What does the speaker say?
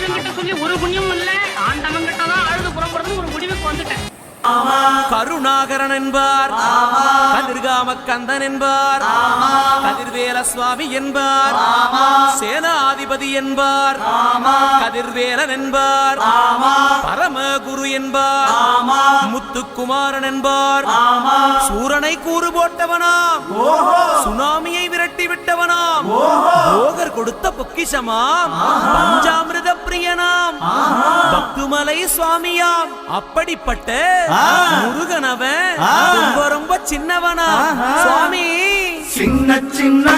ஈஸ்வரன் கிட்ட சொல்லி ஒரு புண்ணியமும் இல்ல. ஆண்டவன் கிட்ட தான் அழுது புறப்படுறது ஒரு முடிவுக்கு வந்துட்டேன். கருணாகரன் என்பார். கதிர்காம கந்தன் என்பார். கதிர்வேல சுவாமி என்பார். சேனாதிபதி என்பார். கதிர்வேலன் என்பார். பரமகுரு என்பார். முத்துக்குமாரன் என்பார். சூரனை கூறு போட்டவனாம். சுனாமியை விரட்டி விட்டவனாம். போகர் கொடுத்த பொக்கிஷமாம். பிரியனாம் பக்துமலை சுவாமியாம் அப்படிப்பட்ட முருகனவன் ரொம்ப ரொம்ப சின்னவனா. சுவாமி. சின்ன சின்ன